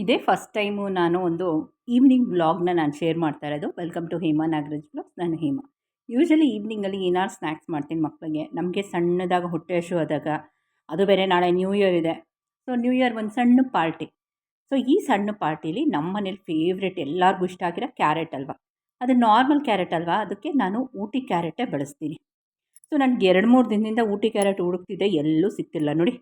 ಇದೇ first time ನಾನು ಒಂದು ಈವ್ನಿಂಗ್ ಬ್ಲಾಗ್ನ ನಾನು ಶೇರ್ ಮಾಡ್ತಾ ಇರೋದು. Welcome to Hema Nagaraj blogs ನಾನು ಹೇಮಾ. ಯೂಶಲಿ ಈವ್ನಿಂಗಲ್ಲಿ ಏನಾದ್ರು ಸ್ನ್ಯಾಕ್ಸ್ ಮಾಡ್ತೀನಿ ಮಕ್ಕಳಿಗೆ ನಮಗೆ ಸಣ್ಣದಾಗ ಹೊಟ್ಟೆ ಹಶು ಆದಾಗ ಅದು ಬೇರೆ ನಾಳೆ ನ್ಯೂ ಇಯರ್ ಇದೆ. ಸೊ ನ್ಯೂ ಇಯರ್ ಒಂದು ಸಣ್ಣ ಪಾರ್ಟಿ ಸೊ ಈ ಸಣ್ಣ ಪಾರ್ಟಿಲಿ ನಮ್ಮ ಮನೇಲಿ ಫೇವ್ರೆಟ್ ಎಲ್ಲರಿಗೂ ಇಷ್ಟ ಆಗಿರೋ ಕ್ಯಾರೆಟ್ ಅಲ್ವಾ. ಅದು ನಾರ್ಮಲ್ ಕ್ಯಾರೆಟ್ ಅಲ್ವಾ. ಅದಕ್ಕೆ ನಾನು ಊಟಿ ಕ್ಯಾರೆಟೇ ಬಳಸ್ತೀನಿ. ಸೊ ನನಗೆ ಎರಡು ಮೂರು ದಿನದಿಂದ ಊಟಿ ಕ್ಯಾರೆಟ್ ಹುಡುಕ್ತಿದ್ದೆ. ಎಲ್ಲೂ ಸಿಗ್ತಿಲ್ಲ. ನೋಡಿ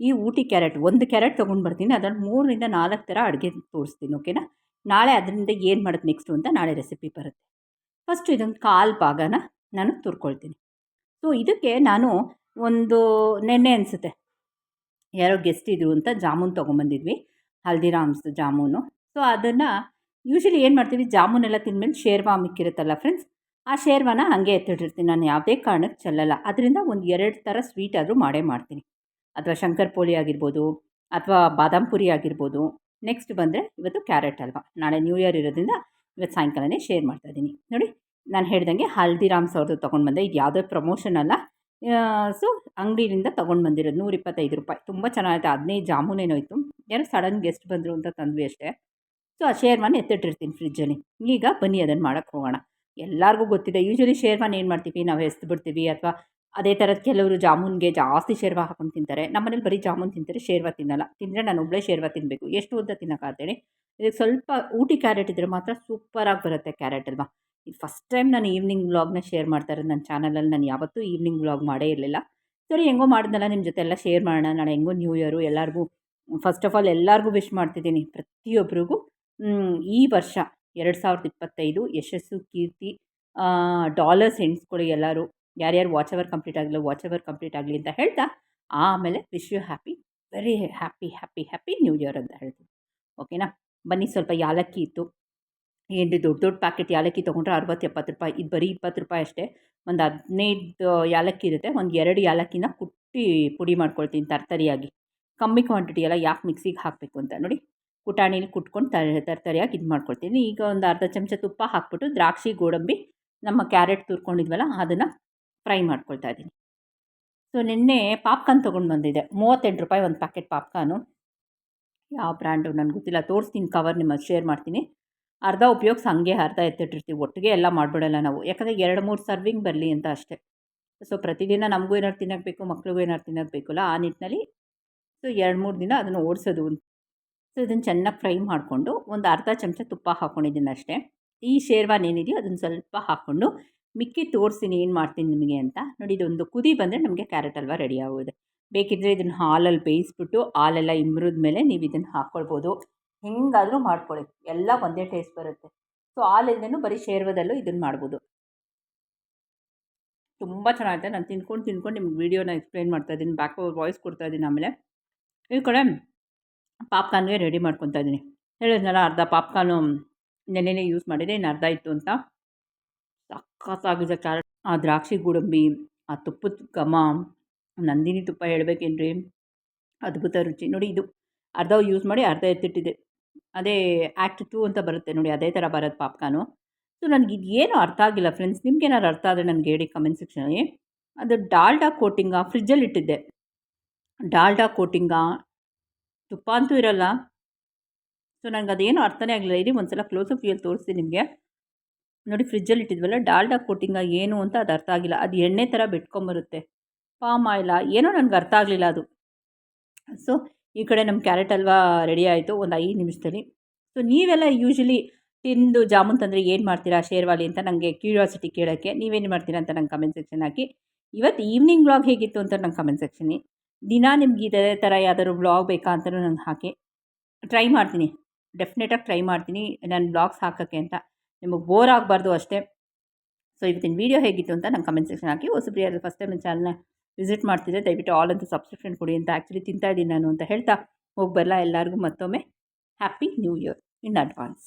ಈ ಊಟಿ ಕ್ಯಾರೆಟ್, ಒಂದು ಕ್ಯಾರೆಟ್ ತೊಗೊಂಡು ಬರ್ತೀನಿ. ಅದರಲ್ಲಿ ಮೂರರಿಂದ ನಾಲ್ಕು ಥರ ಅಡುಗೆ ತೋರಿಸ್ತೀನಿ, ಓಕೆನಾ? ನಾಳೆ ಅದರಿಂದ ಏನು ಮಾಡೋದು ನೆಕ್ಸ್ಟು ಅಂತ ನಾಳೆ ರೆಸಿಪಿ ಬರುತ್ತೆ. ಫಸ್ಟು ಇದೊಂದು ಕಾಲು ಭಾಗನ ನಾನು ತುರ್ಕೊಳ್ತೀನಿ. ಸೊ ಇದಕ್ಕೆ ನಾನು ಒಂದು ನೆನ್ನೆ ಅನಿಸುತ್ತೆ. ಯಾರೋ ಗೆಸ್ಟ್ ಇದ್ರು ಅಂತ ಜಾಮೂನ್ ತೊಗೊಂಬಂದಿದ್ವಿ, ಹಲ್ದಿರಾಮ್ಸ್ ಜಾಮೂನು. ಸೊ ಅದನ್ನು ಯೂಶಲಿ ಏನು ಮಾಡ್ತೀವಿ, ಜಾಮೂನೆಲ್ಲ ತಿಂದಮೇಲೆ ಶೇರ್ವಾ ಮಿಕ್ಕಿರುತ್ತಲ್ಲ ಫ್ರೆಂಡ್ಸ್ ಆ ಶೇರ್ವಾನ ಹಾಗೆ ಎತ್ತಿಟ್ಟಿರ್ತೀನಿ. ನಾನು ಯಾವುದೇ ಕಾರಣಕ್ಕೆ ಚೆಲ್ಲಲ್ಲ. ಅದರಿಂದ ಒಂದು ಎರಡು ಥರ ಸ್ವೀಟ್ ಆದರೂ ಮಾಡೇ ಮಾಡ್ತೀನಿ. ಅಥವಾ ಶಂಕರ್ ಪೋಳಿ ಆಗಿರ್ಬೋದು ಅಥವಾ ಬಾದಾಮ್ ಪುರಿ ಆಗಿರ್ಬೋದು. ನೆಕ್ಸ್ಟ್ ಬಂದರೆ ಇವತ್ತು ಕ್ಯಾರೆಟ್ ಹಲ್ವಾ ನಾಳೆ ನ್ಯೂ ಇಯರ್ ಇರೋದ್ರಿಂದ ಇವತ್ತು ಸಾಯಂಕಾಲನೇ ಶೇರ್ ಮಾಡ್ತಾ ಇದ್ದೀನಿ. ನೋಡಿ, ನಾನು ಹೇಳ್ದಂಗೆ ಹಲ್ದಿರಾಮ್ಸ್ ಅವ್ರದ್ದು ತೊಗೊಂಡು ಬಂದೆ. ಇದು ಯಾವುದೇ ಪ್ರಮೋಷನ್ ಅಲ್ಲ. ಸೊ ಅಂಗಡಿಯಿಂದ ತೊಗೊಂಡು ಬಂದಿರೋದು ನೂರ ಇಪ್ಪತ್ತೈದು ರೂಪಾಯಿ. ತುಂಬ ಚೆನ್ನಾಗಿತ್ತು ಹದಿನೈದು ಜಾಮೂನೇನೋ ಇತ್ತು. ಯಾರೋ ಸಡನ್ ಗೆಸ್ಟ್ ಬಂದರು ಅಂತ ತಂದ್ವಿ ಅಷ್ಟೇ. ಸೊ ಆ ಶೇರ್ವಾನ್ ಎತ್ತಿಟ್ಟಿರ್ತೀನಿ ಫ್ರಿಜ್ಜಲ್ಲಿ ಈಗ ಬನ್ನಿ ಅದನ್ನು ಮಾಡೋಕ್ಕೆ ಹೋಗೋಣ. ಎಲ್ಲರಿಗೂ ಗೊತ್ತಿದೆ. ಯೂಶ್ವಲಿ ಶೇರ್ವಾನ್ ಏನು ಮಾಡ್ತೀವಿ? ನಾವು ಎಸ್ದು ಬಿಡ್ತೀವಿ ಅಥವಾ ಅದೇ ಥರದ ಕೆಲವರು ಜಾಮೂನ್ಗೆ ಜಾಸ್ತಿ ಶೇರ್ವ ಹಾಕೊಂಡು ತಿಂತಾರೆ. ನಮ್ಮನೇಲಿ ಬರೀ ಜಾಮೂನ್ ತಿಂತಾರೆ, ಶೇರ್ವ ತಿನ್ನಲ್ಲ. ತಿಂದರೆ ನಾನು ಒಬ್ಬಳೇ ಶೇರ್ವ ತಿನ್ನಬೇಕು ಎಷ್ಟು ಅಂತ ತಿನ್ನೋಕ್ಕಾಗ್ತೇನೆ ಇದಕ್ಕೆ ಸ್ವಲ್ಪ ಊಟಿ ಕ್ಯಾರೆಟ್ ಇದ್ದರೆ ಮಾತ್ರ ಸೂಪರಾಗಿ ಬರುತ್ತೆ ಕ್ಯಾರೆಟ್ ಅಲ್ವಾ. ಇದು ಫಸ್ಟ್ ಟೈಮ್ ನಾನು ಈವ್ನಿಂಗ್ ವ್ಲಾಗ್ನ ಶೇರ್ ಮಾಡ್ತಾರೆ ನನ್ನ ಚಾನಲಲ್ಲಿ. ನಾನು ಯಾವತ್ತೂ ಈವ್ನಿಂಗ್ ವ್ಲಾಗ್ ಮಾಡೇ ಇರಲಿಲ್ಲ. ಸರಿ, ಹೆಂಗೋ ಮಾಡಿದ್ನಲ್ಲ ನಿಮ್ಮ ಜೊತೆ ಎಲ್ಲ ಶೇರ್ ಮಾಡೋಣ. ನಾಳೆ ಹೆಂಗೋ ನ್ಯೂ ಇಯರು ಎಲ್ಲರಿಗೂ, ಫಸ್ಟ್ ಆಫ್ ಆಲ್ ಎಲ್ಲರಿಗೂ ವಿಶ್ ಮಾಡ್ತಿದ್ದೀನಿ ಪ್ರತಿಯೊಬ್ಬರಿಗೂ ಈ ವರ್ಷ ಎರಡು ಸಾವಿರದ ಇಪ್ಪತ್ತೈದು ಯಶಸ್ಸು, ಕೀರ್ತಿ ಡಾಲರ್ಸ್ ಎಣಿಸ್ಕೊಳ್ಳಿ ಎಲ್ಲರೂ. ಯಾರ್ಯಾರು ವಾಚ್ ಅವರ್ ಕಂಪ್ಲೀಟ್ ಆಗಲಿ ವಾಚ್ ಅವರ್ ಕಂಪ್ಲೀಟ್ ಆಗಲಿ ಅಂತ ಹೇಳ್ತಾ, ಆಮೇಲೆ wish you happy very happy happy happy new year ಅಂತ ಹೇಳ್ತೀನಿ. ಓಕೆನಾ ಬನ್ನಿ ಸ್ವಲ್ಪ ಯಾಲಕ್ಕಿ ಇತ್ತು. ಏನು ದೊಡ್ಡ ದೊಡ್ಡ ಪ್ಯಾಕೆಟ್ ಯಾಲಕ್ಕಿ ತೊಗೊಂಡ್ರೆ ಅರವತ್ತು ಎಪ್ಪತ್ತು ರೂಪಾಯಿ, ಇದು ಬರೀ ಇಪ್ಪತ್ತು ರೂಪಾಯಿ ಅಷ್ಟೇ. ಒಂದು ಹದಿನೈದು ಯಾಲಕ್ಕಿ ಇರುತ್ತೆ, ಒಂದು ಎರಡು ಯಾಲಕ್ಕಿನ ಕುಟ್ಟಿ ಪುಡಿ ಮಾಡ್ಕೊಳ್ತೀನಿ ತರ್ತರಿಯಾಗಿ. ಕಮ್ಮಿ ಕ್ವಾಂಟಿಟಿ ಎಲ್ಲ ಯಾಕೆ ಮಿಕ್ಸಿಗೆ ಹಾಕಬೇಕು ಅಂತ ನೋಡಿ. ಕುಟಾಣಿಲಿ ಕುಟ್ಕೊಂಡು ತರ ತರ್ತರಿಯಾಗಿ ಇದು ಮಾಡ್ಕೊಳ್ತೀನಿ. ಈಗ ಒಂದು ಅರ್ಧ ಚಮಚ ತುಪ್ಪ ಹಾಕ್ಬಿಟ್ಟು ದ್ರಾಕ್ಷಿ, ಗೋಡಂಬಿ, ನಮ್ಮ ಕ್ಯಾರೆಟ್ ತುರ್ಕೊಂಡಿದ್ವಲ್ಲ, ಅದನ್ನು ಫ್ರೈ ಮಾಡ್ಕೊಳ್ತಾ ಇದ್ದೀನಿ. ಸೊ ನಿನ್ನೆ ಪಾಪ್ಕಾರ್ನ್ ತೊಗೊಂಡು ಬಂದಿದ್ದೆ. ಮೂವತ್ತೆಂಟು ರೂಪಾಯಿ ಒಂದು ಪ್ಯಾಕೆಟ್ ಪಾಪ್ಕಾರ್ನು. ಯಾವ ಬ್ರ್ಯಾಂಡು ನನಗೆ ಗೊತ್ತಿಲ್ಲ. ತೋರಿಸ್ತೀನಿ ಕವರ್ ನಿಮಗೆ ಶೇರ್ ಮಾಡ್ತೀನಿ. ಅರ್ಧ ಉಪಯೋಗ ಹಂಗೆ ಅರ್ಧ ಎತ್ತಿಟ್ಟಿರ್ತೀವಿ. ಒಟ್ಟಿಗೆ ಎಲ್ಲ ಮಾಡಿಬಿಡಲ್ಲ ನಾವು. ಯಾಕಂದರೆ ಎರಡು, ಮೂರು ಸರ್ವಿಂಗ್ ಬರಲಿ ಅಂತ ಅಷ್ಟೇ. ಸೊ ಪ್ರತಿದಿನ ನಮಗೂ ಏನಾರು ತಿನ್ನಬೇಕು ಬೇಕು, ಮಕ್ಳಿಗೂ ಏನಾರು ತಿನ್ನೋಕೆ ಬೇಕಲ್ಲ, ಆ ನಿಟ್ಟಿನಲ್ಲಿ ಸೊ, ಎರಡು, ಮೂರು ದಿನ ಅದನ್ನು ಓಡಿಸೋದು. ಸೊ ಇದನ್ನು ಚೆನ್ನಾಗಿ ಫ್ರೈ ಮಾಡಿಕೊಂಡು ಒಂದು ಅರ್ಧ ಚಮಚ ತುಪ್ಪ ಹಾಕ್ಕೊಂಡಿದ್ದೀನಿ ಅಷ್ಟೇ. ಈ ಶೇರ್ವಾನ್ ಏನಿದೆಯೋ ಅದನ್ನು ಸ್ವಲ್ಪ ಹಾಕ್ಕೊಂಡು ಮಿಕ್ಕಿ ತೋರಿಸ್ತೀನಿ ಏನು ಮಾಡ್ತೀನಿ ನಿಮಗೆ ಅಂತ. ನೋಡಿ, ಇದೊಂದು ಕುದಿ ಬಂದರೆ ನಮಗೆ ಕ್ಯಾರೆಟ್ ಹಲ್ವ ರೆಡಿ ಆಗೋದೆ ಬೇಕಿದ್ದರೆ ಇದನ್ನು ಹಾಲಲ್ಲಿ ಬೇಯಿಸ್ಬಿಟ್ಟು, ಹಾಲೆಲ್ಲ ಇಮ್ರಿದ ಮೇಲೆ ನೀವು ಇದನ್ನು ಹಾಕ್ಕೊಳ್ಬೋದು ಹೆಂಗಾದರೂ ಮಾಡ್ಕೊಳ್ಳಿ. ಎಲ್ಲ ಒಂದೇ ಟೇಸ್ಟ್ ಬರುತ್ತೆ. ಸೊ ಹಾಲಿಂದನೂ ಬರೀ ಶೇರ್ವದಲ್ಲೂ ಇದನ್ನು ಮಾಡ್ಬೋದು. ತುಂಬ ಚೆನ್ನಾಗಿದೆ ನಾನು ತಿನ್ಕೊಂಡು ತಿನ್ಕೊಂಡು ನಿಮ್ಗೆ ವೀಡಿಯೋನ ಎಕ್ಸ್ಪ್ಲೈನ್ ಮಾಡ್ತಾ ಇದ್ದೀನಿ. ಬ್ಯಾಕ್ ವಾಯ್ಸ್ ಕೊಡ್ತಾ ಇದ್ದೀನಿ ಆಮೇಲೆ. ಈ ಕಡೆ ಪಾಪ್ಕಾರ್ನ್ಗೆ ರೆಡಿ ಮಾಡ್ಕೊತಾ ಇದ್ದೀನಿ. ಹೇಳಿದ್ನಲ್ಲ, ಅರ್ಧ ಪಾಪ್ಕಾರ್ನು ನೆನ್ನೆನೇ ಯೂಸ್ ಮಾಡಿದೆ ಇನ್ನು ಅರ್ಧ ಇತ್ತು ಅಂತ. ಸಖತ್ತಾಗಿದೆ ಕ್ಯಾರೆಟ್ ಆ ದ್ರಾಕ್ಷಿ ಗೋಡಂಬಿ, ಆ ತುಪ್ಪದ ಘಮ, ನಂದಿನಿ ತುಪ್ಪ ಹೇಳ್ಬೇಕೇನ್ರಿ? ಅದ್ಭುತ ರುಚಿ. ನೋಡಿ ಇದು ಅರ್ಧ ಯೂಸ್ ಮಾಡಿ ಅರ್ಧ ಎತ್ತಿಟ್ಟಿದೆ. ಅದೇ ಆ್ಯಕ್ಟ್ ಟೂ ಅಂತ ಬರುತ್ತೆ ನೋಡಿ, ಅದೇ ಥರ ಬರೋದು ಪಾಪ್ಕಾನು. ಸೊ ನನಗೆ ಇದು ಅರ್ಥ ಆಗಿಲ್ಲ ಫ್ರೆಂಡ್ಸ್ ನಿಮ್ಗೇನಾದ್ರು ಅರ್ಥ ಆದರೆ ನನಗೆ ಹೇಳಿ ಕಮೆಂಟ್ ಸೆಕ್ಷನಲ್ಲಿ ಅದು ಡಾಲ್ಡಾ ಕೋಟಿಂಗಾ ಫ್ರಿಜ್ಜಲ್ಲಿ ಇಟ್ಟಿದ್ದೆ. ಡಾಲ್ಡಾ ಕೋಟಿಂಗಾ ತುಪ್ಪ ಅಂತೂ ಇರಲ್ಲ. ಸೊ ನನಗೆ ಅದೇನು ಅರ್ಥನೇ ಆಗಲಿಲ್ಲ. ಇರಿ ಒಂದು ಸಲ ಕ್ಲೋಸಪ್ ವ್ಯೂಯಲ್ಲಿ ತೋರಿಸ್ತೀನಿ ನಿಮಗೆ. ನೋಡಿ ಫ್ರಿಜ್ಜಲ್ಲಿ ಇಟ್ಟಿದ್ವಲ್ಲ, ಡಾಲ್ಡಾ ಕೋಟಿಂಗ ಏನು ಅಂತ ಅದು ಅರ್ಥ ಆಗಿಲ್ಲ. ಅದು ಎಣ್ಣೆ ಥರ ಬಿಟ್ಕೊಂಬರುತ್ತೆ. Palm oil? ಏನೋ ನನಗೆ ಅರ್ಥ ಆಗಲಿಲ್ಲ ಅದು. ಸೊ, ಈ ಕಡೆ ನಮ್ಮ ಕ್ಯಾರೆಟ್ ಹಲ್ವಾ ರೆಡಿ ಆಯಿತು, ಒಂದು ಐದು ನಿಮಿಷದಲ್ಲಿ. ಸೊ, ನೀವೆಲ್ಲ ಯೂಶ್ವಲಿ ತಿಂದು ಜಾಮೂನ್ ತಂದರೆ ಏನು ಮಾಡ್ತೀರಾ ಶೇರ್ವಾಲಿ ಅಂತ ನನಗೆ ಕ್ಯೂರಿಯಾಸಿಟಿ ಕೇಳೋಕ್ಕೆ ನೀವೇನು ಮಾಡ್ತೀರಾ ಅಂತ ನಂಗೆ ಕಮೆಂಟ್ ಸೆಕ್ಷನ್ ಹಾಕಿ. ಇವತ್ತು ಈವ್ನಿಂಗ್ ಬ್ಲಾಗ್ ಹೇಗಿತ್ತು ಅಂತ ನಂಗೆ ಕಮೆಂಟ್ ಸೆಕ್ಷನ್ ದಿನ ನಿಮ್ಗೆ ಇದೇ ಥರ ಯಾವ್ದಾದ್ರು ಬ್ಲಾಗ್ ಬೇಕಾ ಅಂತಲೂ ನಂಗೆ ಹಾಕಿ. ಟ್ರೈ ಮಾಡ್ತೀನಿ. ಡೆಫಿನೆಟಾಗಿ ಟ್ರೈ ಮಾಡ್ತೀನಿ. ನಾನು ಬ್ಲಾಗ್ಸ್ ಹಾಕೋಕ್ಕೆ ಅಂತ. ನಿಮಗೆ ಬೋರ್ ಆಗಬಾರ್ದು ಅಷ್ಟೇ. ಸೊ ಇವತ್ತಿನ ವೀಡಿಯೋ ಹೇಗಿತ್ತು ಅಂತ ನಂಗೆ ಕಮೆಂಟ್ ಸೆಕ್ಷನ್ ಹಾಕಿ. ಹೊಸಬ್ರಿಯಾದ್ರೆ ಫಸ್ಟ್ ಟೈಮ್ ನನ್ನ ಚಾನಲ್ನ ವಿಸಿಟ್ ಮಾಡ್ತಿದ್ದೆ ದಯವಿಟ್ಟು ಆಲ್ ಅಂತ ಸಬ್ಸ್ಕ್ರಿಪ್ಷನ್ ಕೊಡಿ ಅಂತ ಆ್ಯಕ್ಚುಲಿ ತಿಂತಾ ಇದ್ದೀನಿ ನಾನು ಅಂತ ಹೇಳ್ತಾ ಹೋಗಿ ಬರಲ್ಲ ಎಲ್ಲರಿಗೂ ಮತ್ತೊಮ್ಮೆ. Happy new year in advance